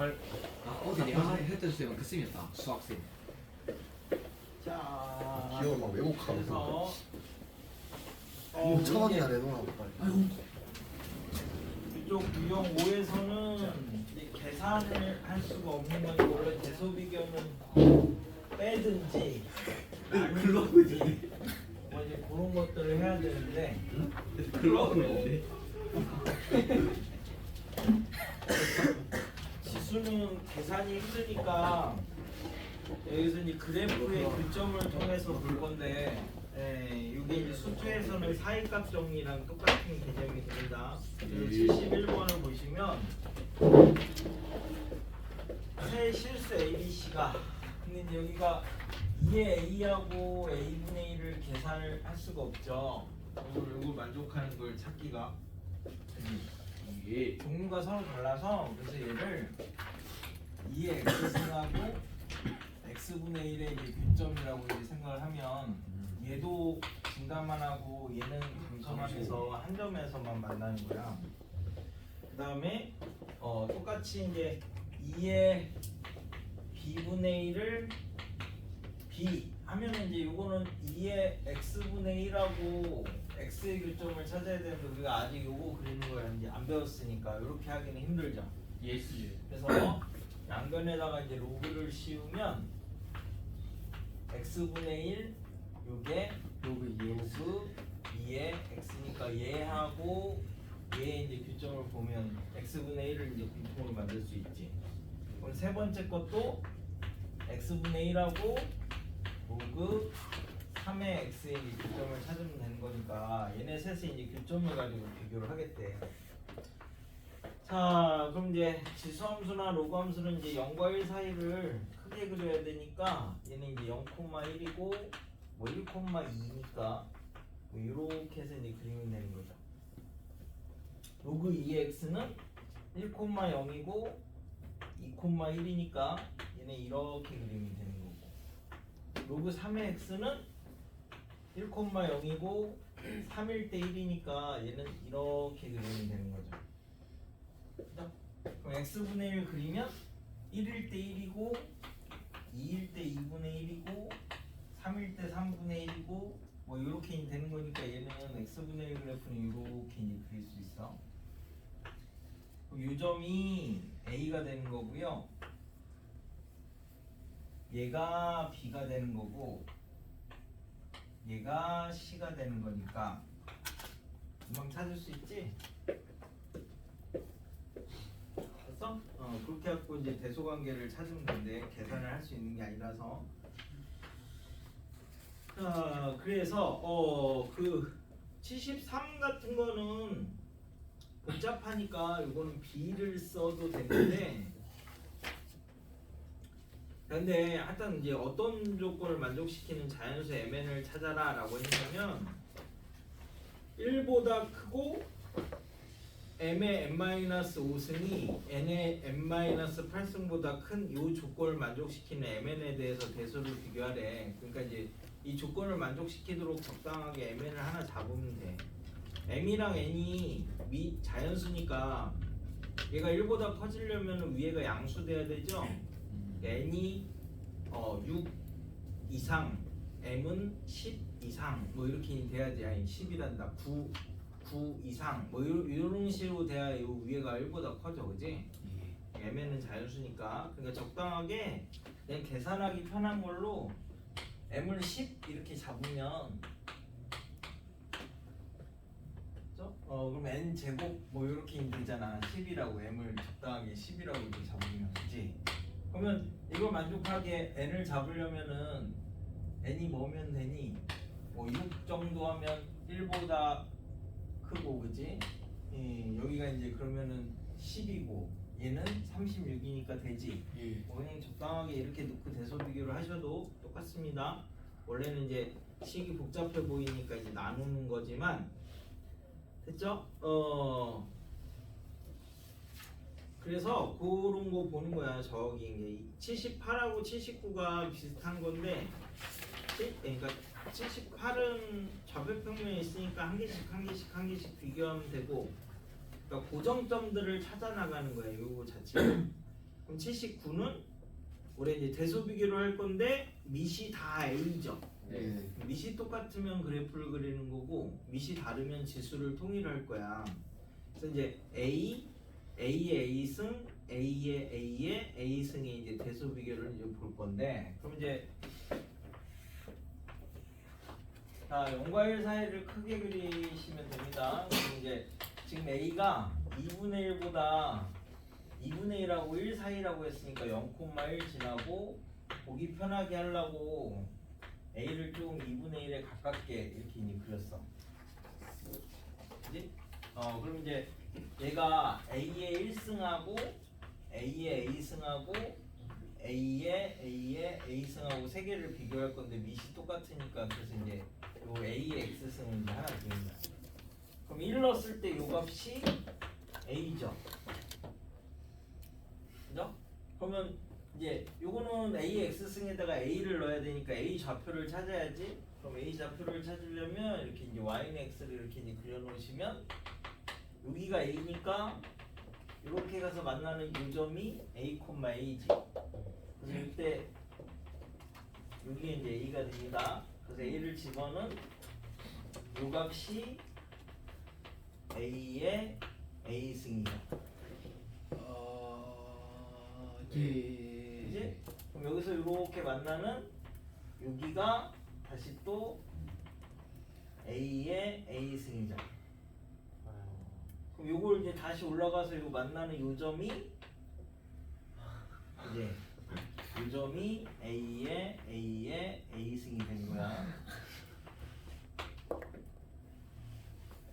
헐. 아 어제 내가 했던 쌤은 그 쌤이었다. 수학쌤. 자 기억 막 왜곡하고. 그래서 뭐천 원이나 이제 내놓으라고. 빨리 아이고. 이쪽 유형 5에서는 계산을 할 수가 없는 건 원래 대소비견은 빼든지 글로브 있는데 뭐 이제 그런 것들을 해야 되는데. 글로브 있 지수는 계산이 힘드니까 여기서 이제 그래프의 교점을 통해서 볼 건데 예, 이게 이제 수투에서는 사이값 정리랑 똑같은 개념이 됩니다. 예. 71번을 보시면 새 실수 ABC가 근데 여기가 2의 A하고 A분의 1을 계산을 할 수가 없죠. 이걸, 이걸 만족하는 걸 찾기가 이게 종류가 서로 달라서 그래서 얘를 2의 x승하고 x분의 1의 이제 교점이라고 이제 생각을 하면 얘도 증가만 하고 얘는 감소만 해서 한 점에서만 만나는 거야. 그 다음에 어, 똑같이 이제 2의 b분의 1을 b 하면은 이제 요거는 2의 x분의 1하고 x의 교점을 찾아야 되는데 우리가 아직 요거 그리는 걸 이제 안 배웠으니까 이렇게 하기는 힘들죠. 예스 그래서 양변에다가 이제 로그를 씌우면 x분의 1 요게 로그 예스 로그 2의 x니까 얘하고 얘의 이제 규점을 보면 x분의 1을 이제 공통으로 만들 수 있지. 그럼 세 번째 것도 x분의 1하고 로그 3의 x의 이제 규점을 찾으면 되는 거니까 얘네 셋의 이제 규점을 가지고 비교를 하겠대. 자, 그럼 이제 지수함수나 로그함수는 이제 0과 1 사이를 크게 그려야 되니까 얘는 이제 0,1이고 뭐 1,2니까 뭐 이렇게 해서 이제 그리면 되는 거죠. 로그 2x는 1,0이고 2,1이니까 얘는 이렇게 그리면 되는 거고 로그 3의 x는 1,0이고 3일 때 1이니까 얘는 이렇게 그리면 되는 거죠. 그럼 x분의 1 그리면 1일 때 1이고 2일 때 2분의 1이고 3일 때 3분의 1이고 뭐 이렇게 되는 거니까 얘는 x분의 1 그래프는 이렇게 그릴 수 있어. 그럼 요 점이 a가 되는 거고요. 얘가 b가 되는 거고 얘가 c가 되는 거니까 금방 찾을 수 있지? 됐어? 어 그렇게 갖고 이제 대소관계를 찾으면 되는데 계산을 할 수 있는 게 아니라서 자 그래서 어 그 73 같은 거는 복잡하니까 이거는 B를 써도 되는데 근데 하여튼 이제 어떤 조건을 만족시키는 자연수 MN을 찾아라 라고 했냐면 1보다 크고 m의 n-5승이 n의 n-8승보다 큰 이 조건을 만족시키는 mn에 대해서 대수를 비교하래. 그러니까 이제 이 조건을 만족시키도록 적당하게 mn을 하나 잡으면 돼. m이랑 n이 미 자연수니까 얘가 1보다 커지려면 위에가 양수 돼야 되죠. N이 어, 6 이상, m은 10 이상 뭐 이렇게 돼야지. 아니 10이란다. 9 9 이상 뭐 요- 이런 식으로 돼야 요 위에가 1보다 커져. 그지? m은 자연수니까. 그러니까 적당하게 그냥 계산하기 편한 걸로 m을 10 이렇게 잡으면 그죠? 어 그럼 n 제곱 뭐 이렇게 되잖아. 10이라고 m을 적당하게 10이라고 이렇게 잡으면. 그지? 그러면 이걸 만족하게 n을 잡으려면은 n이 뭐면 되니? 뭐6 정도 하면 1보다 크고 그지? 예, 여기가 이제 그러면은 10이고 얘는 36이니까 되지. 예 뭐 그냥 적당하게 이렇게 놓고 대소 비교를 하셔도 똑같습니다. 원래는 이제 식이 복잡해 보이니까 이제 나누는 거지만 됐죠? 어 그래서 그런 거 보는 거야. 저기 이게 78하고 79가 비슷한 건데 치- 그러니까 78은 좌표평면에 있으니까 한 개씩 한 개씩 한 개씩 비교하면 되고 그러니까 고정점들을 찾아 나가는 거예요. 요거 자체. 그럼 79는 우리 이제 대소 비교를 할 건데 밑이 다 A죠. 네. 밑이 똑같으면 그래프를 그리는 거고 밑이 다르면 지수를 통일할 거야. 그래서 이제 A, A의 A승, A의 A의 A승의 이제 대소 비교를 이제 볼 건데 그럼 이제 자 0과 1 사이를 크게 그리시면 됩니다. 그럼 이제 지금 A가 2분의 1보다 2분의 1하고 1 사이라고 했으니까 0,1 지나고 보기 편하게 하려고 A를 좀 2분의 1에 가깝게 이렇게 그렸어. 그지? 어, 그럼 이제 얘가 A의 1승하고 A의 A승하고 A의 A의 A승하고 세 개를 비교할 건데 밑이 똑같으니까 그래서 이제 요 A의 X승은 하나 드립니다. 그럼 1 넣었을 때요 값이 A죠. 그죠? 그러면 이제 요거는 A X승에다가 A를 넣어야 되니까 A 좌표를 찾아야지. 그럼 A 좌표를 찾으려면 이렇게 이제 Y는 X를 이렇게 이제 그려놓으시면 여기가 A니까 이렇게 가서 만나는 요점이 A, A지. 그래서 이때 여기에 이제 A가 됩니다. 그래서 A를 집어넣은 요 값이 A의 A승이다. 아, 이제 그럼 여기서 이렇게 만나는 여기가 다시 또 A의 A승이자. 그럼 요걸 이제 다시 올라가서 요 만나는 요점이 이제 요점이 A의 A의 A승이 된 거야.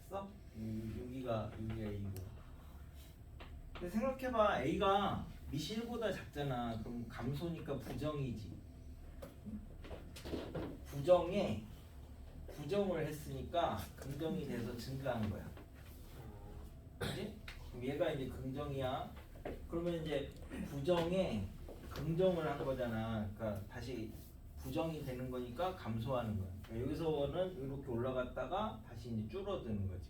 됐어? 요- 여기가 여기가 A고. 근데 생각해봐 A가 1보다 작잖아 그럼 감소니까 부정이지 부정에 부정을 했으니까 긍정이 돼서 증가한 거야 그지? 얘가 이제 긍정이야 그러면 이제 부정에 긍정을 한 거잖아 그러니까 다시 부정이 되는 거니까 감소하는 거야 그러니까 여기서는 이렇게 올라갔다가 다시 이제 줄어드는 거지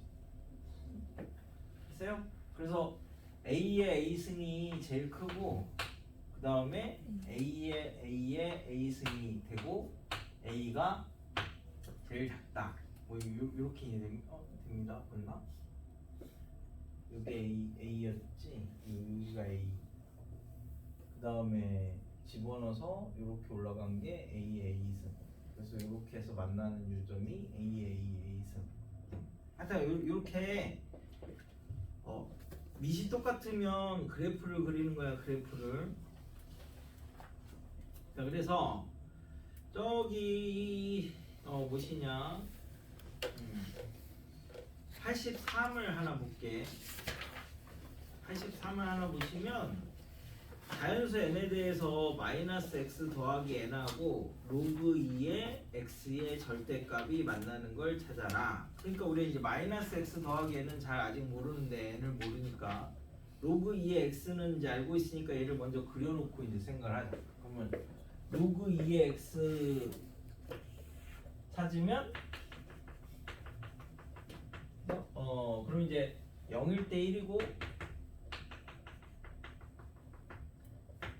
됐어요? 그래서 A의 A승이 제일 크고 그 다음에 A의 A의 A승이 되고 A가 제일 작다. 뭐 됩, 어, 됩니다. 맞나? 여기 A A였지. 여기가 A. 그 다음에 집어넣어서 이렇게 올라간 게 A의 A승. 그래서 이렇게 해서 만나는 요점이 A의 A A승. 하여튼 요- 요렇게 어, 밑이 똑같으면 그래프를 그리는 거야 그래프를 자 그래서 저기 어 무엇이냐 음, 83을 하나 볼게 83을 하나 보시면 자연수 n에 대해서 마이너스 x 더하기 n하고 로그 2의 x의 절대값이 만나는 걸 찾아라. 그러니까 우리 이제 마이너스 x 더하기 n은 잘 아직 모르는데 n을 모르니까 로그 2의 x는 이제 알고 있으니까 얘를 먼저 그려놓고 이제 생각을 하자. 그러면 로그 2의 x 찾으면 어 그럼 이제 0일 때 1이고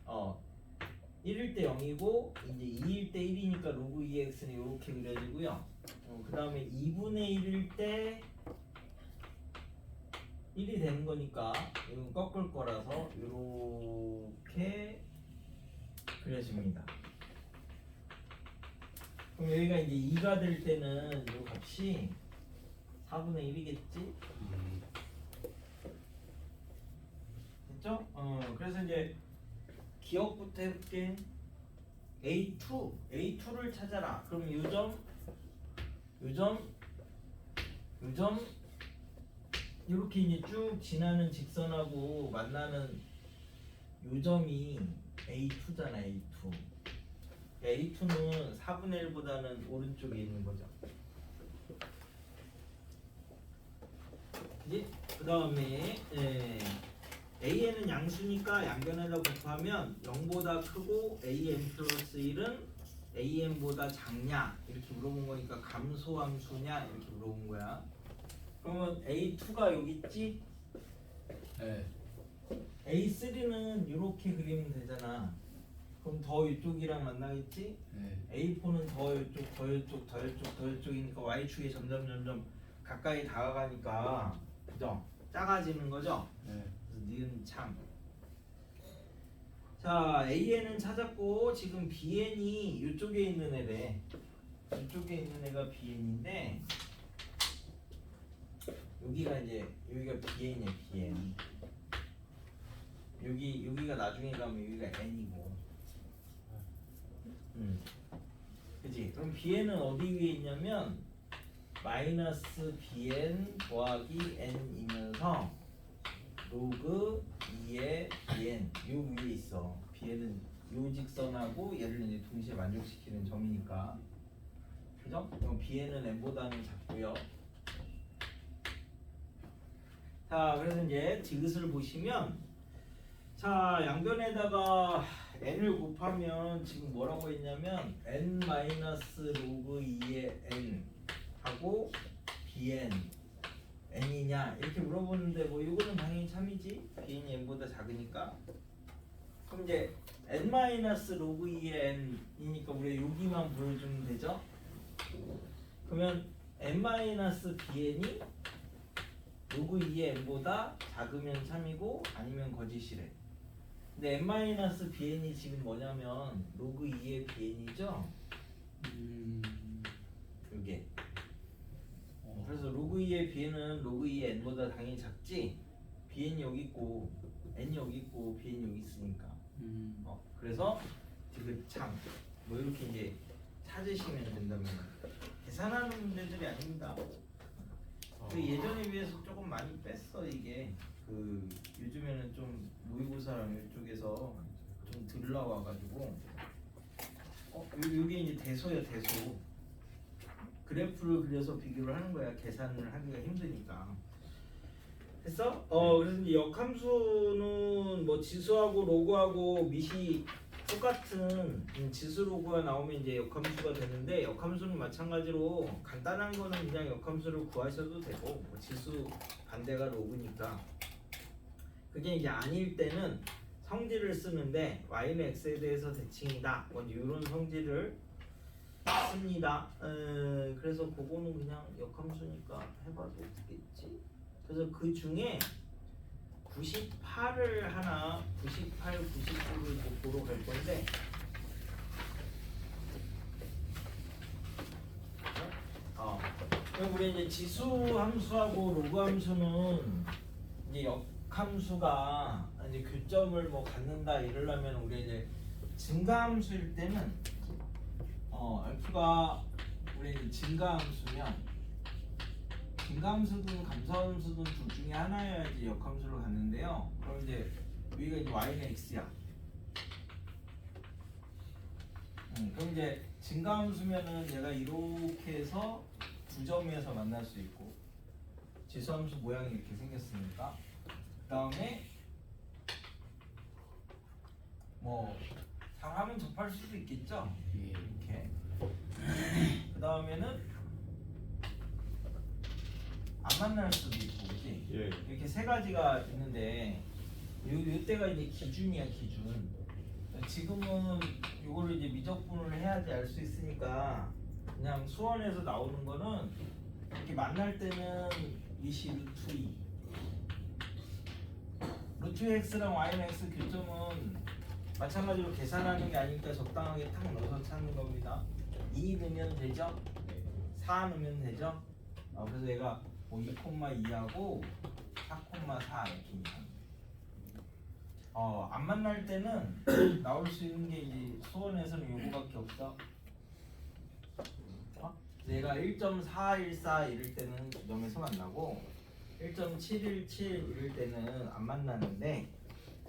어 1일 때 0이고 이제 2일 때 1이니까 로그 2x는 이렇게 그려지고요. 어, 그 다음에 2분의 1일 때 1이 되는 거니까 이건 꺾을 거라서 이렇게 그려집니다. 그럼 여기가 이제 2가 될 때는 이 값이 4분의 1이겠지? 됐죠? 어, 그래서 이제 기억부터 해볼게. A2, A2를 찾아라. 그럼 요점, 요점, 요점 이렇게 이제 쭉 지나는 직선하고 만나는 요점이 A2잖아, A2. A2는 4분의 1보다는 오른쪽에 있는 거죠. 그 다음에 예, AN은 양수니까 양변에다 곱하면 0보다 크고 AN 플러스 1은 AN보다 작냐 이렇게 물어본 거니까 감소함수냐 이렇게 물어본 거야. 그러면 A2가 여기 있지? 네. A3는 이렇게 그리면 되잖아. 그럼 더 이쪽이랑 만나겠지? 네. A4는 더 이쪽, 더 이쪽, 더 이쪽, 더 이쪽이니까 Y축이 점점 점점 가까이 다가가니까 그죠? 작아지는 거죠? 네. 니은 참. 자, AN은 찾았고 지금 BN이 이쪽에 있는 애래. 이쪽에 있는 애가 BN인데 여기가 이제 여기가 BN이야 BN. 여기 여기가 나중에 가면 여기가 N이고. 음. 그지? 그럼 BN은 어디 위에 있냐면 마이너스 BN 더하기 N이면서 로그 2의 bn 요 위에 있어. bn은 요 직선하고 얘를 이제 동시에 만족시키는 점이니까. 그죠? 그럼 bn은 n보다는 작고요. 자, 그래서 이제 디귿을 보시면 자, 양변에다가 n을 곱하면 지금 뭐라고 했냐면 n 마이너스 로그 2의 n 하고 bn n이냐? 이렇게 물어보는데 뭐 이거는 당연히 참이지. Bn이 n보다 작으니까. 그럼 이제 n 마이너스 로그 2의 n이니까 우리 여기만 보여주면 되죠? 그러면 n 마이너스 bn이 로그 2의 n보다 작으면 참이고 아니면 거짓이래. 근데 n 마이너스 bn이 지금 뭐냐면 로그 2의 bn이죠? 음. 이게 그래서 로그 2의 bn은 로그 2의 n보다 당연히 작지? Bn이 여기 있고 n이 여기 있고 bn이 여기 있으니까. 음. 어, 그래서 디귿참뭐 이렇게 이제 찾으시면 된답니다 계산하는 문제들이 아닙니다. 그 예전에 비해서 조금 많이 뺐어 이게. 그 요즘에는 좀 모의고사랑 이쪽에서 좀덜 나와가지고. 어 요- 요게 이제 대소야 대소 그래프를 그려서 비교를 하는 거야. 계산을 하기가 힘드니까. 됐어? 어 그래서 이제 역함수는 뭐 지수하고 로그하고 밑이 똑같은 음, 지수 로그가 나오면 이제 역함수가 되는데 역함수는 마찬가지로 간단한 거는 그냥 역함수를 구하셔도 되고 뭐 지수 반대가 로그니까. 그게 이제 아닐 때는 성질을 쓰는데 y는 x에 대해서 대칭이다. 뭐 이런 성질을 씁니다. 에, 그래서 그거는 그냥 역함수니까 해봐도 되겠지. 그래서 그 중에 98을 하나, 98, 99를 보러 갈 건데. 어. 우리 이제 지수 함수하고 로그 함수는 이제 역함수가 이제 교점을 뭐 갖는다 이러려면 우리 이제 증가함수일 때는 어, F가 우리 증가함수면 증가함수든 감소함수든 둘 중에 하나여야지 역함수를 갖는데요. 그럼 이제 여기가 이제 y는 x야. 음, 그럼 이제 증가함수면은 얘가 이렇게 해서 두 점에서 만날 수 있고 지수함수 모양이 이렇게 생겼으니까 그 다음에 뭐 사람은 접할 수도 있겠죠. 예. 이렇게 그 다음에는 안 만날 수도 있고 그지 예. 이렇게 세 가지가 있는데 요, 요 때가 이제 기준이야 기준 지금은 요거를 이제 미적분을 해야지 알 수 있으니까 그냥 수원에서 나오는 거는 이렇게 만날 때는 이시 루트 2 루트 x랑 y는 x 교점은 마찬가지로 계산하는 게 아니니까 적당하게 탁 넣어서 찾는 겁니다. 2 넣으면 되죠? 4 넣으면 되죠? 어, 그래서 얘가 뭐 2,2하고 4,4 이렇게 어, 안 만날 때는 나올 수 있는 게 이제 수원에서는 요거밖에 없어. 어? 얘가 1.414 이럴 때는 점에서 만나고 1.717 이럴 때는 안 만나는데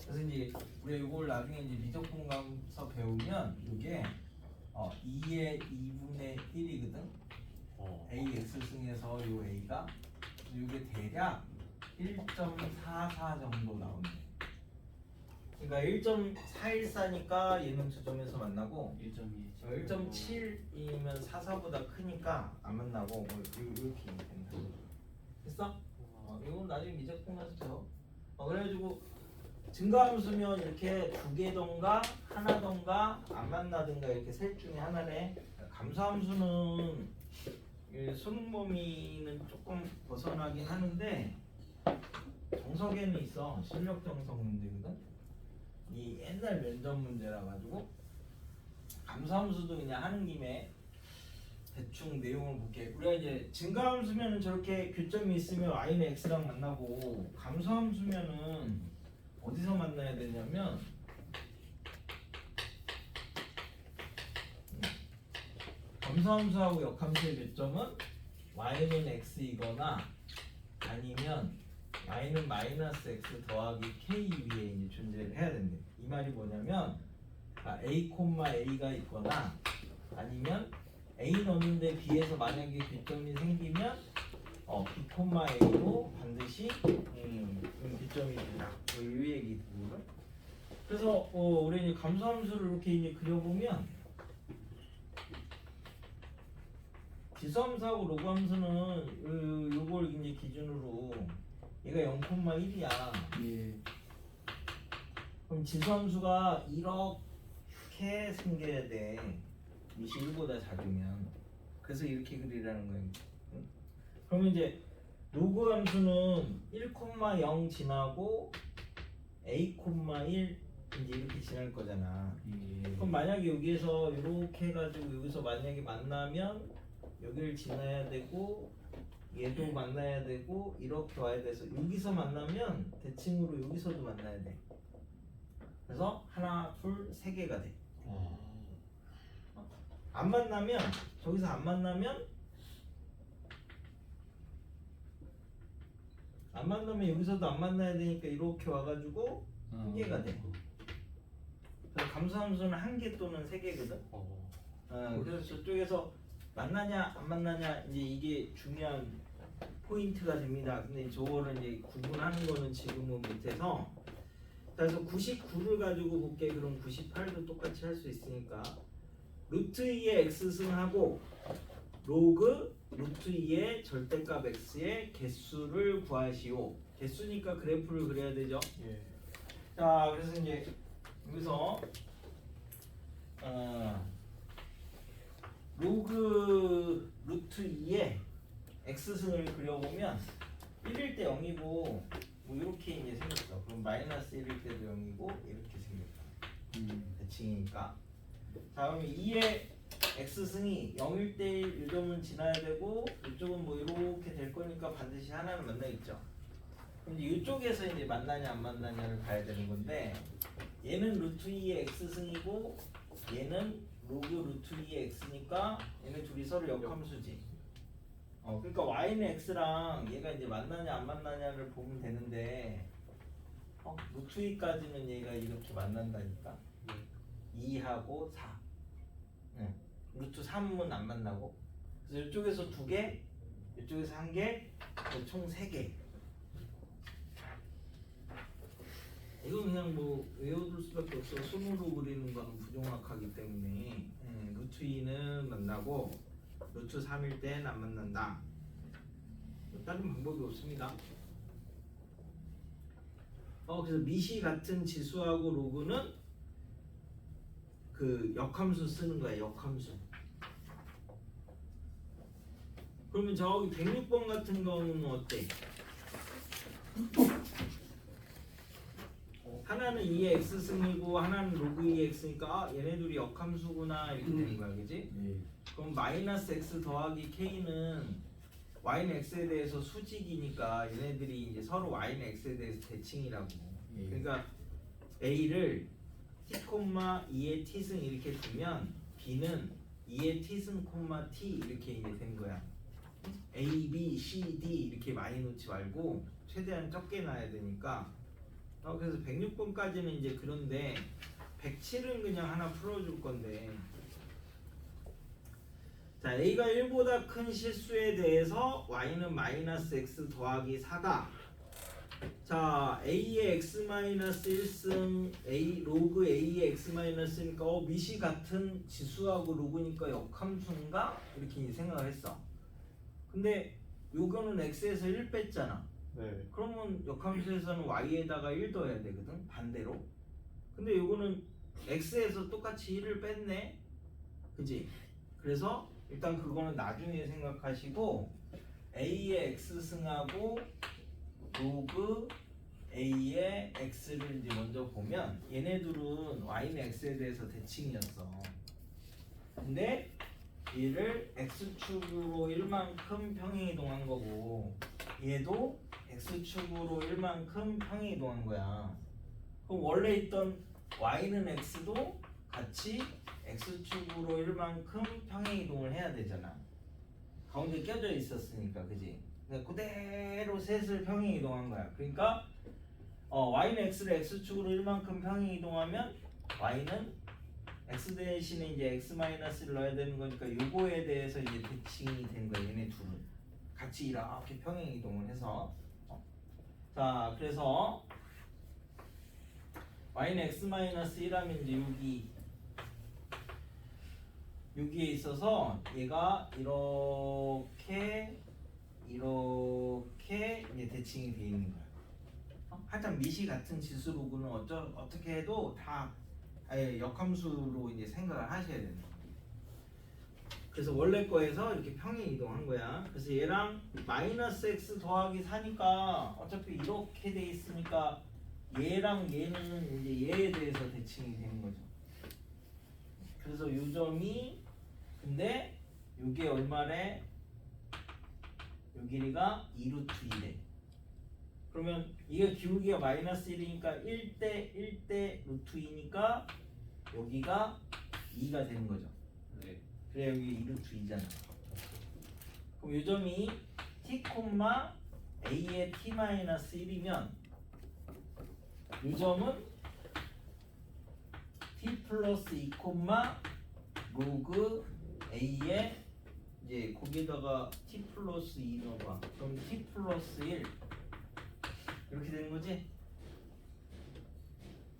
그래서 이제 우리가 이걸 나중에 이제 미적분 가서 배우면 이게 어 2의 2분의 1이거든. 어. AX 승에서 요 A가 이게 대략 1.44 정도 나오네. 그러니까 1.414니까 얘는 두 점에서 만나고 1.2. 1.7이면 44보다 크니까 안 만나고 뭐 요- 이렇게 된다. 됐어? 어, 이건 나중에 미적분 가서 배워. 어, 그래가지고 증가함수면 이렇게 두 개던가 하나던가 안 만나든가 이렇게 셋 중에 하나래. 감소함수는 이 수능 범위는 조금 벗어나긴 하는데 정석에는 있어 실력 정석 문제거든. 이 옛날 면접 문제라 가지고 감소함수도 그냥 하는 김에 대충 내용을 볼게. 우리가 이제 증가함수면은 저렇게 교점이 있으면 y는 x랑 만나고 감소함수면은 어디서 만나야 되냐면 감소함수하고 역함수의 교점은 y는 x이거나 아니면 y는 마이너스 x 더하기 k 위에 이제 존재를 해야 된대. 이 말이 뭐냐면 아, a, a가 있거나 아니면 a는 없는데 b에서 만약에 교점이 생기면 어, b, a로 반드시 음, 음, 교점이 된다. 뭐 이 얘기 듣는 거. 그래서 어, 우리 이제 감소함수를 이렇게 이제 그려보면 지수함수하고 로그함수는 요, 요걸 이제 기준으로 얘가 0,1이야. 예. 그럼 지수함수가 이렇게 생겨야 돼. 미시 1보다 작으면. 그래서 이렇게 그리라는 거예요. 응? 그러면 이제 로그 함수는 1,0 지나고 a,1 이제 이렇게 지날 거잖아. 예. 그럼 만약에 여기에서 이렇게 해가지고 여기서 만약에 만나면 여기를 지나야 되고 얘도 만나야 되고 이렇게 와야 돼서 여기서 만나면 대칭으로 여기서도 만나야 돼. 그래서 하나, 둘, 세 개가 돼. 어. 안 만나면 저기서 안 만나면 안 만나면 여기서도 안 만나야 되니까 이렇게 와가지고 한 개가 돼. 그래서 감소함수는 한 개 또는 세 개거든. 어. 어, 그래서 저쪽에서 만나냐 안 만나냐 이제 이게 중요한 포인트가 됩니다. 근데 저거를 이제 구분하는 거는 지금은 못해서 그래서 99를 가지고 볼게. 그럼 98도 똑같이 할 수 있으니까 루트 2의 x승하고 로그 루트 2의 절대값 x의 개수를 구하시오. 개수니까 그래프를 그려야 되죠. 예. 자, 그래서 이제 여기서 어, 로그 루트 2의 x승을 그려보면 1일 때 0이고 뭐 이렇게 이제 생겼어. 그럼 마이너스 1일 때도 0이고 이렇게 생겼다. 음. 대칭이니까. 자, 그럼 2의 x승이 0일 때 1점은 지나야 되고 이쪽은 뭐 이렇게 될 거니까 반드시 하나는 만나겠죠. 그럼 이제 이쪽에서 이제 만나냐 안 만나냐를 봐야 되는 건데 얘는 루트 2의 x승이고 얘는 로그 루트 2의 x니까 얘네 둘이 서로 역함수지. 어, 그러니까 y는 x랑 얘가 이제 만나냐 안 만나냐를 보면 되는데 어, 루트 2까지는 얘가 이렇게 만난다니까. 2하고 4. 응. 루트 3은 안 만나고. 그래서 이쪽에서 두 개, 이쪽에서 한 개, 총 세 개. 이건 그냥 뭐 외워둘 수밖에 없어. 손으로 그리는 거는 부정확하기 때문에 음, 루트 2는 만나고 루트 3일 땐 안 만난다. 뭐 다른 방법이 없습니다. 어 그래서 미시 같은 지수하고 로그는 그 역함수 쓰는 거야 역함수. 그러면 저기 106번 같은 경우는 어때? 하나는 2의 x승이고 하나는 로그 2의 x니까 아, 얘네 둘이 역함수구나 이렇게 되는 거야 그지? 예. 그럼 마이너스 x 더하기 k는 y는 x에 대해서 수직이니까 얘네들이 이제 서로 y는 x에 대해서 대칭이라고 예. 그러니까 a를 t, 2의 t승 이렇게 두면 b는 2의 t승, t 이렇게 이제 된 거야 a, b, c, d 이렇게 많이 놓지 말고 최대한 적게 놔야 되니까 어, 그래서 106번까지는 이제 그런데 107은 그냥 하나 풀어줄 건데. 자 a가 1보다 큰 실수에 대해서 y는 마이너스 x 더하기 4다. 자 a의 x 마이너스 1승 a 로그 a의 x 마이너스니까 어 미시 같은 지수하고 로그니까 역함수인가? 이렇게 생각을 했어. 근데 요거는 x에서 1 뺐잖아 네. 그러면 역함수에서는 y에다가 1 더해야 되거든 반대로. 근데 요거는 x에서 똑같이 1을 뺐네. 그지? 그래서 일단 그거는 나중에 생각하시고 a의 x승하고 로그 a의 x를 이제 먼저 보면 얘네들은 y는 x에 대해서 대칭이었어. 근데 얘를 x축으로 1만큼 평행이동한 거고 얘도 x축으로 1만큼 평행이동한 거야. 그럼 원래 있던 y는 x도 같이 x축으로 1만큼 평행이동을 해야 되잖아. 가운데 껴져 있었으니까, 그지? 그러니까 그대로 셋을 평행이동한 거야. 그러니까 어, y는 x를 x축으로 1만큼 평행이동하면 y는 x 대신에 이제 x 마이너스를 넣어야 되는 거니까 요거에 대해서 이제 대칭이 된 거야. 얘네 둘은 같이 이렇게 평행 이동을 해서 어. 자 그래서 y는 x 마이너스 1하면 이제 여기 여기에 있어서 얘가 이렇게 이렇게 이제 대칭이 돼 있는 거야. 어? 하여튼 미시 같은 지수로는 어쩌 어떻게 해도 다 역함수로 이제 생각을 하셔야 되는 거예요. 그래서 원래 거에서 이렇게 평행 이동한 거야. 그래서 얘랑 마이너스 x 더하기 4니까 어차피 이렇게 돼 있으니까 얘랑 얘는 이제 얘에 대해서 대칭이 되는 거죠. 그래서 요 점이 근데 요게 얼마래? 요 길이가 2루트 2래. 그러면 이게 기울기가 마이너스 1이니까 1대 1대 루트 2니까 여기가 2가 되는 거죠. 네. 그래 여기 2루트 2잖아. 그럼 요 점이 t, a의 t 마이너스 1이면 요 점은 t 플러스 2, 로그 a의 이제 거기다가 t 플러스 2 넣어봐. 그럼 t 플러스 1 이렇게 되는 거지?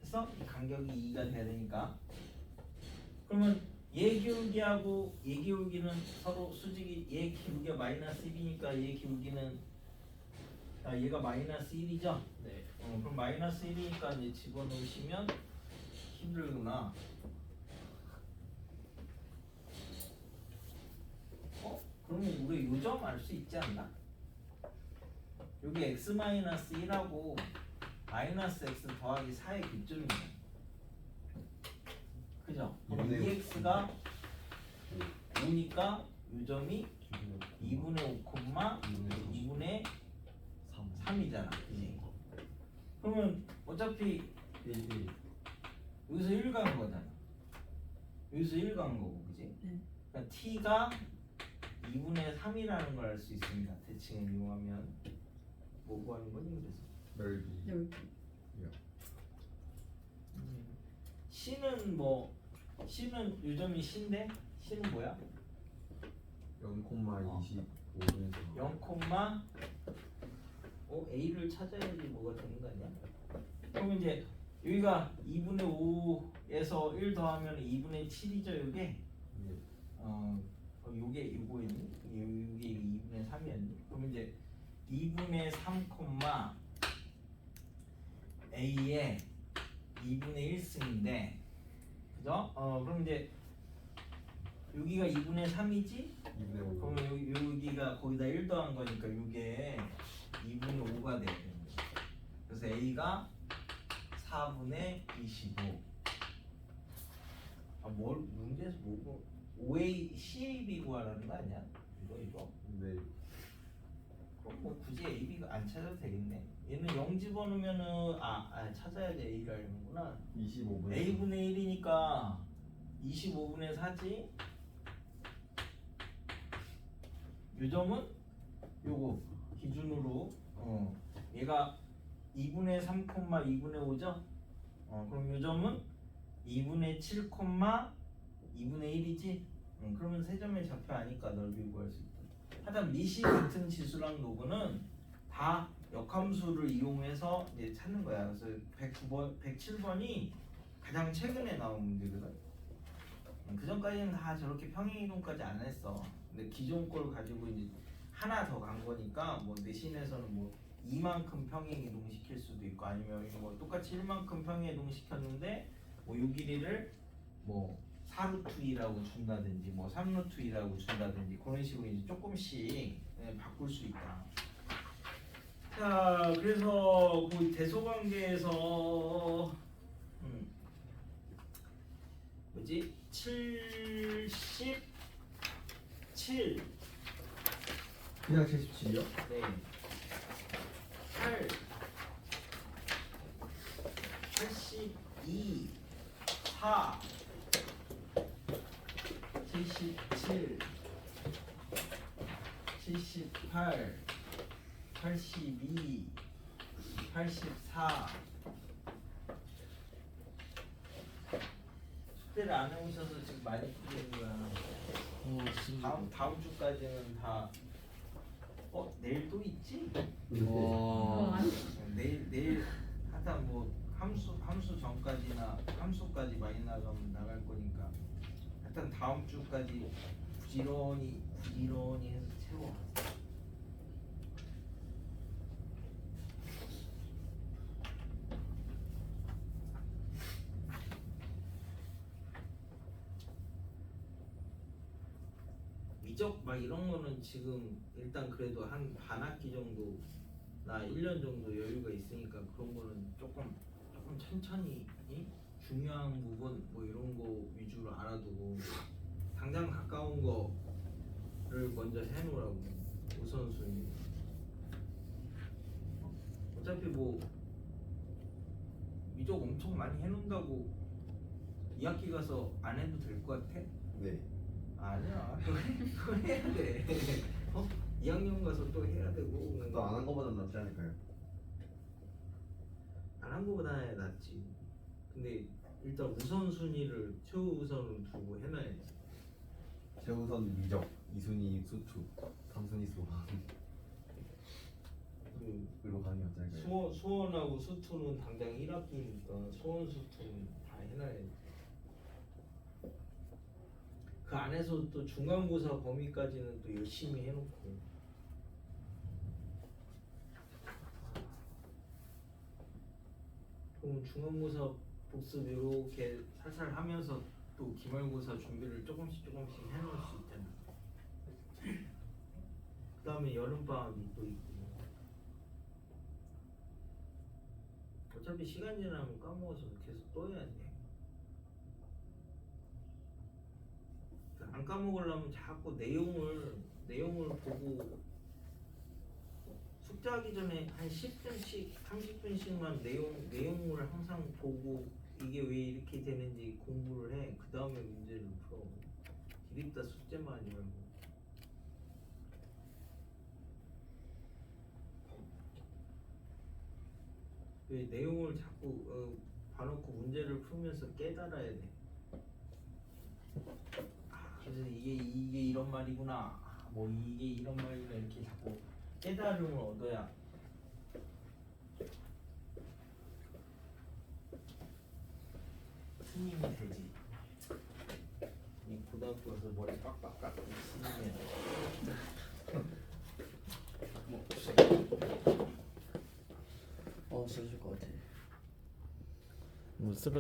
그래서 이 간격이 2가 돼야 되니까 그러면 얘 기울기하고 얘 기울기는 서로 수직이 얘 기울기가 마이너스 1이니까 얘 기울기는 아 얘가 마이너스 1이죠? 네. 어, 그럼 마이너스 1이니까 이제 집어넣으시면 힘들구나. 어? 그러면 우리 요점 알 수 있지 않나? 여기 x 마이너스 1하고 마이너스 x 더하기 4의 교점이네. 그죠? 그럼 이분의 2x가 5니까 요점이 2분의 5, 2분의 3이잖아. 그지? 그러면 어차피 1, 1. 여기서 1 가는 거잖아. 여기서 1 가는 거고, 그지? 네. 그러니까 t가 2분의 3이라는 걸 알 수 있습니다. 대칭을 이용하면 뭐 구하는 거니 그래서? 넓이. 넓이 c는 뭐 c는 요점이 c인데 c는 뭐야? 0,25에서 0, 어 a를 찾아야지 뭐가 되는 거 아니야? 그럼 이제 여기가 2분의 5에서 1 더하면 2분의 7이죠, 이게. 네. 어, 어, 요게 요거였니? 요게 2분의 3이었니? 그럼 이제 2분의 3 a의 2분의 1승인데 그죠? 어 그럼 이제 여기가 2분의 3이지? 2분의 5. 그러면 여기, 여기가 거기다 1 더한 거니까 요게 2분의 5가 돼야 되는 거죠 그래서 a가 4분의 25 아, 뭘 문제에서 뭐고 5a CAB 구하라는 거 아니야? 이거 이거 네. 뭐 굳이 A, B가 안 찾아도 되겠네. 얘는 0 집어넣으면은 아, 아 찾아야 돼 A를 알는구나. 25분의 A분의 1이니까 25분의 4지. 요 점은 요거 기준으로 어 얘가 2분의 3, 2분의 5죠. 어 그럼 요 점은 2분의 7, 2분의 1이지. 음, 그러면 세 점의 좌표 아니까 넓이 구할 수 있다. 하여튼 미시 같은 지수랑 로그는 다 역함수를 이용해서 이제 찾는 거야. 그래서 109번, 107번이 가장 최근에 나온 문제거든. 음, 그 전까지는 다 저렇게 평행이동까지 안 했어. 근데 기존 걸 가지고 이제 하나 더 간 거니까 뭐 내신에서는 뭐 2만큼 평행 이동 시킬 수도 있고 아니면 뭐 똑같이 1만큼 평행 이동 시켰는데 뭐요 길이를 뭐 4루트 2라고 준다든지 뭐 3루트 2라고 준다든지 그런 식으로 이제 조금씩 예, 바꿀 수 있다. 자, 그래서 그 대소관계에서 음, 뭐지? 77 그냥 77이요? 네. 8 82 4 77 78 82 84 숙제를 안 해오셔서 지금 많이 풀리는 거야. 어. 다음 다음 주까지는 다 어? 내일 또 있지? 와. 내일 내일 하여튼 뭐 함수 함수 전까지나 함수까지 많이 나가면 나갈 거니까 하여튼 다음 주까지 부지런히 부지런히 해서 채워. 미적 막 이런 거는 지금 일단 그래도 한 반 학기 정도 나 1년 정도 여유가 있으니까 그런 거는 조금 조금 천천히 이? 중요한 부분 뭐 이런 거 위주로 알아두고 당장 가까운 거를 먼저 해놓으라고 우선순위 어차피 뭐 미적 엄청 많이 해놓는다고 2학기 가서 안 해도 될 것 같아? 네. 아니야. 또, 해, 또 해야 돼. 어? 2학년 가서 또 해야 되고. 또 안 한 거보다 낫지 않을까요? 안한 거보다 낫지. 근데 일단 우선 순위를 최우선으로 두고 해놔야지 최우선 미적, 이순위 수투, 삼순위 수학 그 으로 가는 게 않을까요? 수원, 수원하고 수투는 당장 1학기니까 수원 수투는 다 해놔야지 그 안에서 또 중간고사 범위까지는 또 열심히 해놓고. 그럼 중간고사 복습 이렇게 살살 하면서 또 기말고사 준비를 조금씩 조금씩 해놓을 수 있잖아. 그 다음에 여름방학이 또 있고. 어차피 시간 지나면 까먹어서 계속 또 해야 돼. 안 까먹으려면 자꾸 내용을 내용을 보고 숙제하기 전에 한 10분씩 30분씩만 내용 내용을 항상 보고 이게 왜 이렇게 되는지 공부를 해. 그 다음에 문제를 풀어. 디립다 숙제만 하지 말고. 왜 내용을 자꾸 어, 봐놓고 문제를 풀면서 깨달아야 돼. 아, 그래서 이게 이게 이런 말이구나. 아, 뭐 이게 이런 말이구나 이렇게 자꾸 깨달음을 얻어야 스님이 되지. 이 고등학교 가서 머리 빡빡 깎고 스님이 어, 쓰러질 것 같아. 뭐 쓰러